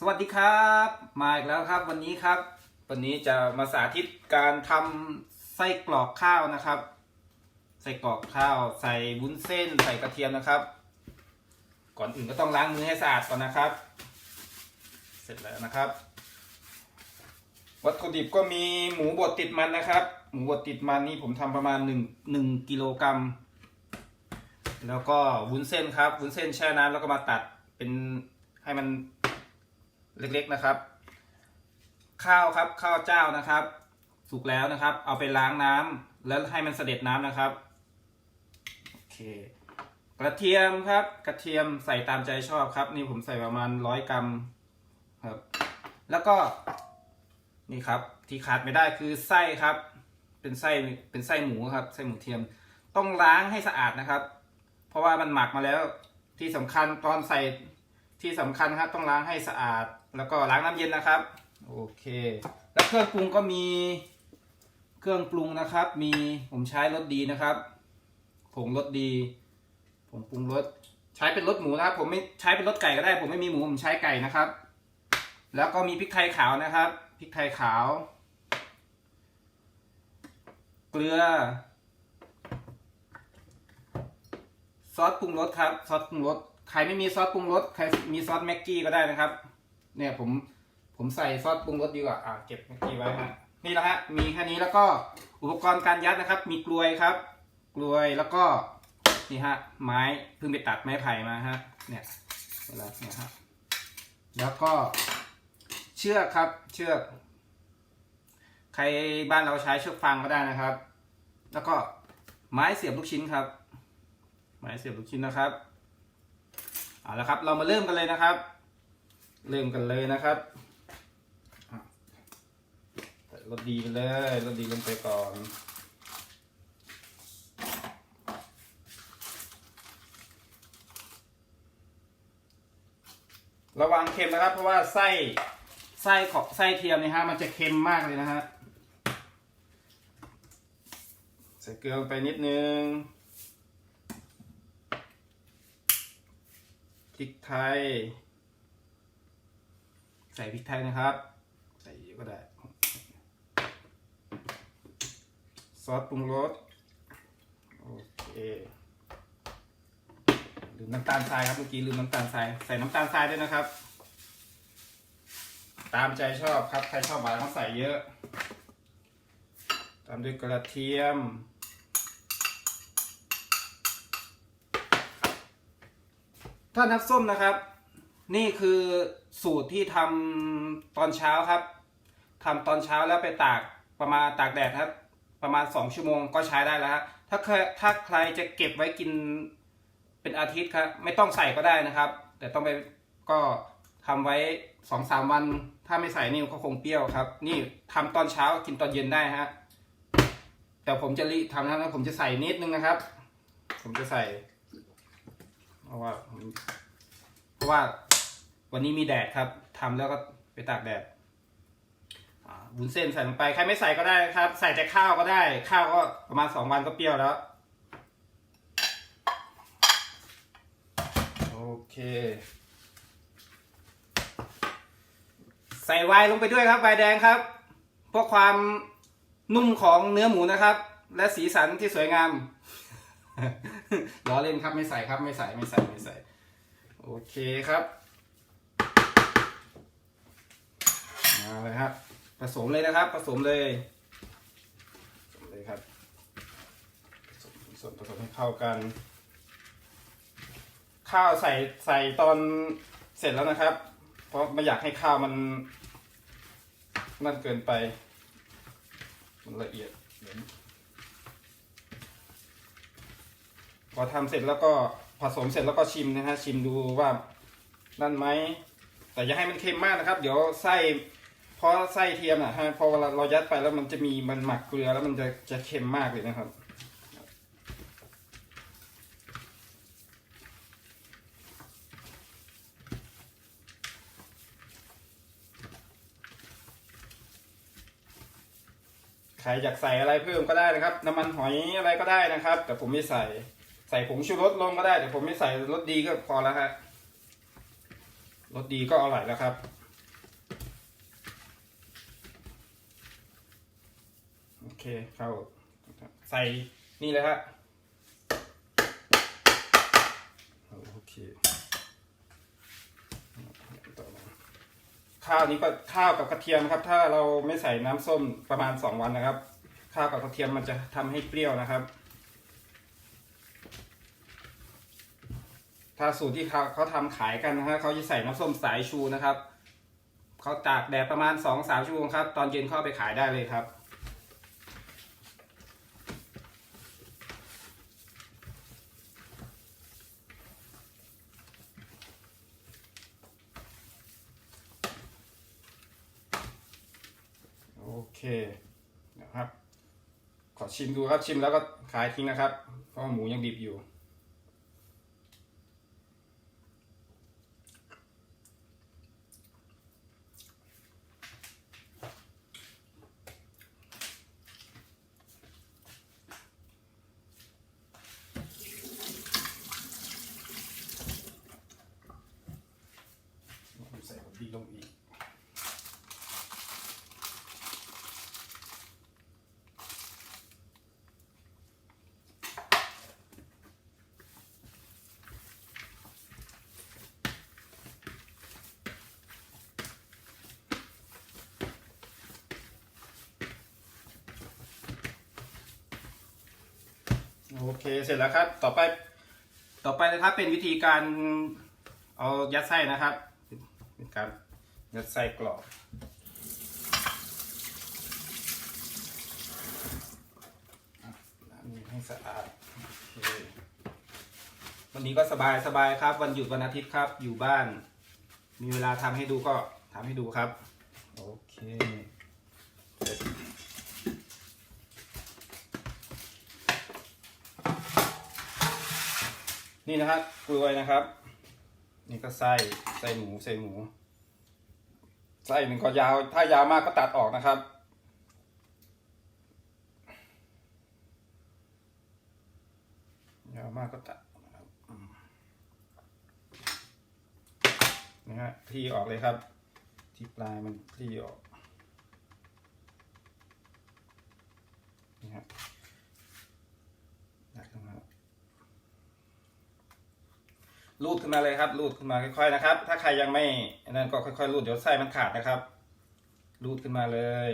สวัสดีครับ มาอีกแล้วครับวันนี้ครับ วันนี้จะมาสาธิตการทำไส้กรอกข้าวนะครับไส้กรอกข้าว ใส่วุ้นเส้น ใส่กระเทียมนะครับ ก่อนอื่นก็ต้องล้างมือให้สะอาดก่อนนะครับ เสร็จแล้วนะครับ วัตถุดิบก็มีหมูบดติดมันนะครับ หมูบดติดมันนี่ผมทำประมาณ1 1กิโลกรัมแล้วก็วุ้นเส้นครับวุ้นเส้นแช่น้ำแล้วก็มาตัดเป็นให้มัน เล็กๆนะครับ ข้าวครับข้าวเจ้านะครับ สุกแล้วนะครับ เอาไปล้างน้ำแล้วให้มันเสด็จน้ำนะครับโอเคกระเทียมครับ กระเทียมใส่ตามใจชอบครับ นี่ผมใส่ประมาณร้อยกรัมครับ แล้วก็นี่ครับ ที่ขาดไม่ได้คือไส้ครับ เป็นไส้เป็นไส้หมูครับไส้หมูเทียม ต้องล้างให้สะอาดนะครับ เพราะว่ามันหมักมาแล้วที่สำคัญตอนใส่ที่สำคัญครับต้องล้างให้สะอาด แล้วก็ล้างน้ำเย็นนะครับ โอเค แล้วเครื่องปรุงก็มีเครื่องปรุงนะครับ มีผมใช้รสดีนะครับผงรสดีผงปรุงรสใช้เป็นรสหมูนะครับ ผมไม่ใช้เป็นรสไก่ก็ได้ ผมไม่มีหมูผมใช้ไก่นะครับ แล้วก็มีพริกไทยขาวนะครับพริกไทยขาว เกลือ ซอสปรุงรสครับ ซอสปรุงรสใครไม่มีซอสปรุงรสใครมีซอสแม็กกี้ก็ได้นะครับ เนี่ยผมผมใส่ซอสปรุงรสดีกว่าอ่าเก็บแม็กกี้ไว้ฮะนี่แหละฮะมีแค่นี้แล้วก็อุปกรณ์การยัดนะครับ มีกลวยครับ กลวยแล้วก็นี่ฮะไม้เพิ่งไปตัดไม้ไผ่มาฮะเนี่ยเวลาเนี่ยฮะแล้วก็เชือกครับเชือก ใครบ้านเราใช้เชือกฟางก็ได้นะครับ แล้วก็ไม้เสียบลูกชิ้นครับ ไม้เสียบลูกชิ้นนะครับเอาละครับ เรามาเริ่มกันเลยนะครับ เริ่มกันเลยนะครับรสดีไปเลยรสดีลงไปก่อนระวังเค็มนะครับ เพราะว่าไส้ไส้ของไส้เทียมเนี่ยฮะมันจะเค็มมากเลยนะฮะใส่เกลือลงไปนิดนึงพริกไทย ใส่พริกไทยนะครับ ใส่เยอะก็ได้ ซอสปรุงรสโอเคลืมน้ำตาลทรายครับเมื่อกี้ลืมน้ำตาลทรายใส่น้ำตาลทรายด้วยนะครับ ตามใจชอบครับใครชอบหวานก็ใส่เยอะ ตามด้วยกระเทียมถ้านักส้มนะครับ นี่คือสูตรที่ทำตอนเช้าครับทำตอนเช้าแล้วไปตากประมาณตากแดดครับ ประมาณ 2 ชั่วโมงก็ใช้ได้แล้วฮะถ้าใครถ้าใครจะเก็บไว้กินเป็นอาทิตย์ครับ ไม่ต้องใส่ก็ได้นะครับ แต่ต้องไปก็ทำไว้สองสามวัน ถ้าไม่ใส่นี่ก็คงเปรี้ยวครับ นี่ทำตอนเช้ากินตอนเย็นได้ฮะแต่ผมจะรีทำนะครับผมจะใส่นิดนึงนะครับ ผมจะใส่เพราะว่าเพราะว่า วันนี้มีแดดครับทำแล้วก็ไปตากแดดอ่าวุ้นเส้นใส่ลงไป ใครไม่ใส่ก็ได้ครับ ใส่แต่ข้าวก็ได้ ข้าวก็ประมาณสองวันก็เปรี้ยวแล้ว โอเค ใส่ไวน์ลงไปด้วยครับไวน์แดงครับเพื่อความนุ่มของเนื้อหมูนะครับ และสีสันที่สวยงามล้อเล่นครับไม่ใส่ครับไม่ใส่ไม่ใส่ไม่ใส่ โอเคครับ มาเลยครับ ผสมเลยนะครับ ผสมเลยผสมเลยครับผสมผสมผสมให้เข้ากัน ข้าวใส่ใส่ตอนเสร็จแล้วนะครับ เพราะไม่อยากให้ข้าวมันนั่นเกินไป มันละเอียดพอทำเสร็จแล้วก็ผสมเสร็จแล้วก็ชิมนะฮะชิมดูว่านั่นไหมแต่อย่าให้มันเค็มมากนะครับ เดี๋ยวไส้ เพราะไส้เทียมอะฮะพอเวลาเรายัดไปแล้วมันจะมีมันหมักเกลือแล้วมันจะจะเค็มมากเลยนะครับใครอยากใส่อะไรเพิ่มก็ได้นะครับ น้ำมันหอยอะไรก็ได้นะครับ แต่ผมไม่ใส่ใส่ผงชูรสลงก็ได้ แต่ผมไม่ใส่รสดีก็พอแล้วฮะรสดีก็อร่อยแล้วครับ เคข้าใส่นี่เลยฮะโอเคข้าวนี้ก็ข้าวกับกระเทียมครับ ถ้าเราไม่ใส่น้ำส้มประมาณสองวันนะครับ ข้าวกับกระเทียมมันจะทำให้เปรี้ยวนะครับ ถ้าสูตรที่เขาเขาทำขายกันนะฮะเขาจะใส่น้ำส้มสายชูนะครับเขาตากแดดประมาณสองสามชั่วโมงครับ ตอนเย็นเข้าไปขายได้เลยครับ โอ เคนะครับ ขอชิมดูครับชิมแล้วก็ขายทิ้งนะครับ เพราะหมูยังดิบอยู่ โอเคเสร็จแล้วครับ ต่อไปต่อไปนะครับเป็นวิธีการเอายัดไส้นะครับเป็นการยัดไส้กรอบอะล้างมือให้สะอาดอวันนี้ก็สบายสบายครับ วันหยุดวันอาทิตย์ครับ อยู่บ้าน มีเวลาทำให้ดูก็ทำให้ดูครับ โอเคเสร็จ นี่นะครับกล้วยนะครับ นี่ก็ไส้ไส้หมูไส้หมูไส้หนึ่งก็ยาว ถ้ายาวมากก็ตัดออกนะครับ ยาวมากก็ตัดนะครับนะฮะที่ออกเลยครับ ที่ปลายมันที่ออก นี่ครับตัดขึ้นมา รูดขึ้นมาเลยครับ รูดขึ้นมาค่อยๆนะครับ ถ้าใครยังไม่นนั้นก็ค่อยๆรูดเดี๋ยวไส้มันขาดนะครับ รูดขึ้นมาเลย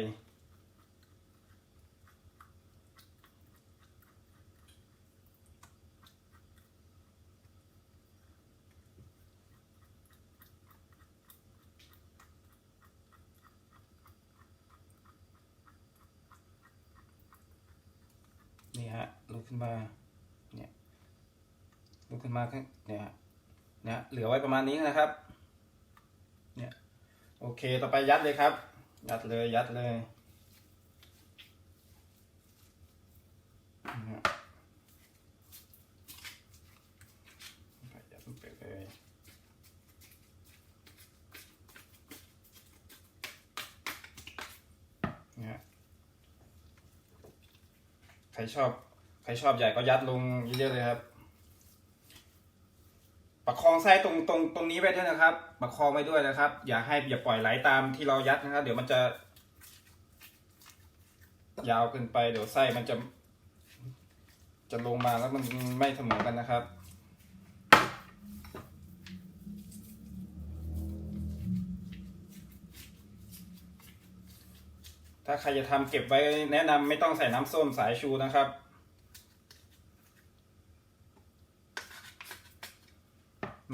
นี่ฮะรูดขึ้นมา เนี่ยรูดขึ้นมาแค่เนี่ย เนี่ยเหลือไว้ประมาณนี้นะครับ เนี่ยโอเคต่อไปยัดเลยครับ ยัดเลยยัดเลยนะฮะยัดไปเลยนะฮะใครชอบ ใครชอบใหญ่ก็ยัดลงเยอะๆเลยครับ ประคองไส้ตรงตรงตรงนี้ไว้ด้วยนะครับ ประคองไว้ด้วยนะครับ อย่าให้อย่าปล่อยไหลตามที่เรายัดนะครับ เดี๋ยวมันจะ ยาวเกินไป เดี๋ยวไส้มันจะ จะลงมาแล้วมันไม่เสมอกันนะครับถ้าใครจะทำเก็บไว้แนะนำไม่ต้องใส่น้ำส้มสายชูนะครับ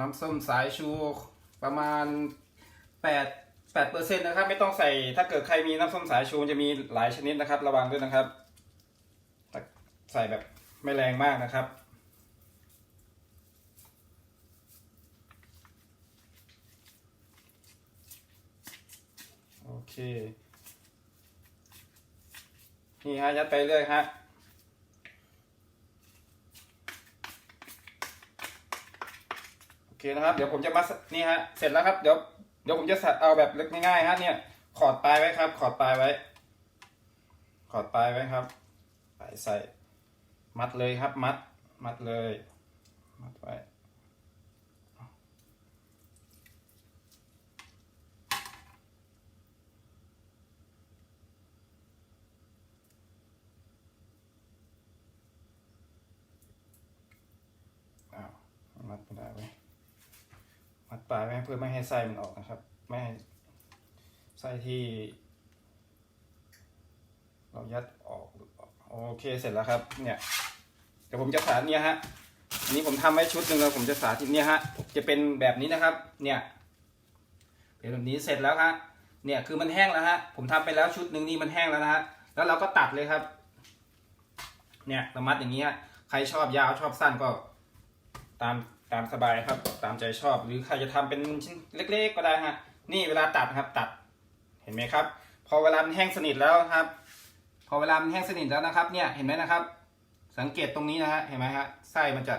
น้ำส้มสายชูประมาณแปดแปดเปอร์เซ็นต์นะครับ ไม่ต้องใส่ถ้าเกิดใครมีน้ำส้มสายชูจะมีหลายชนิดนะครับ ระวังด้วยนะครับ ใส่แบบไม่แรงมากนะครับ โอเค นี่ฮะยัดไปเรื่อยฮะ โอ เคนะครับ เดี๋ยวผมจะมาสนี่ฮะเสร็จแล้วครับเดี๋ยวเดี๋ยวผมจะสัดเอาแบบเล็กง่ายๆฮะเนี่ยขอดปลายไว้ครับ ขอดปลายไว้ ขอดปลายไว้ครับใส่ใส่ มัดเลยครับ มัด มัดเลย มัดไว้ ปลายไว้เพื่อไม่ให้ไส้มันออกนะครับ ไม่ให้ไส้ที่ เรายัดออกโอเคเสร็จแล้วครับ เนี่ยเดี๋ยวผมจะสาธิเนี่ยฮะอันนี้ผมทำไว้ชุดหนึ่งแล้วผมจะสาธิตเนี่ยฮะจะเป็นแบบนี้นะครับ เนี่ยเป็นแบบนี้เสร็จแล้วฮะเนี่ยคือมันแห้งแล้วฮะผมทำไปแล้วชุดหนึ่งนี่มันแห้งแล้วนะฮะแล้วเราก็ตัดเลยครับ เนี่ยรามัดอย่างนี้ฮะใครชอบยาวชอบสั้นก็ตาม ตามสบายครับ ตามใจชอบ หรือใครจะทำเป็นชิ้นเล็ก ๆ ก็ได้ฮะ นี่เวลาตัดครับ ตัด เห็นไหมครับ พอเวลามันแห้งสนิทแล้วครับ พอเวลามันแห้งสนิทแล้วนะครับ เนี่ย เห็นไหมนะครับ สังเกตตรงนี้นะฮะ เห็นไหมฮะ ไส้มันจะ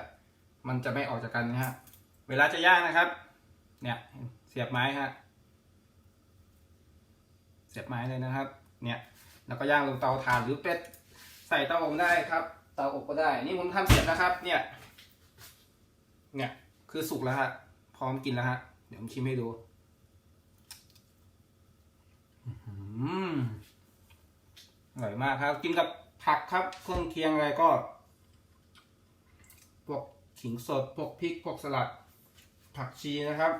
มันจะไม่ออกจากกันนะฮะ เวลาจะย่างนะครับ เนี่ย เสียบไม้ฮะ เสียบไม้เลยนะครับ เนี่ย แล้วก็ย่างลงเตาถ่านหรือเป็ดใส่เตาอบได้ครับ เตาอบก็ได้ นี่ผมทำเสร็จนะครับ เนี่ย เนี่ยคือสุกแล้วฮะ พร้อมกินแล้วฮะ เดี๋ยวผมชิมให้ดูอื้อร่อยมากครับ กินกับผักครับ เครื่องเคียงอะไรก็ พวกขิงสด พวกพริก พวกสลัด ผักชีนะครับ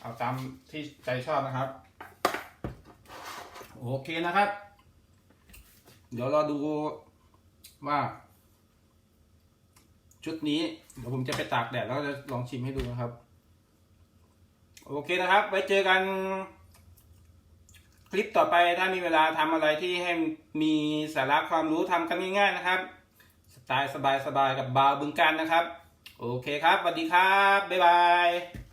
เอาตามที่ใจชอบนะครับ โอเคนะครับ เดี๋ยวเราดูว่า ชุดนี้เดี๋ยวผมจะไปตากแดดแล้วจะลองชิมให้ดูนะครับ โอเคนะครับ ไว้เจอกัน คลิปต่อไปถ้ามีเวลาทำอะไรที่ให้มีสาระความรู้ทำกันง่ายๆนะครับ สไตล์สบายๆกับบาวบึงการนะครับ โอเคครับสวัสดีครับ บ๊ายบาย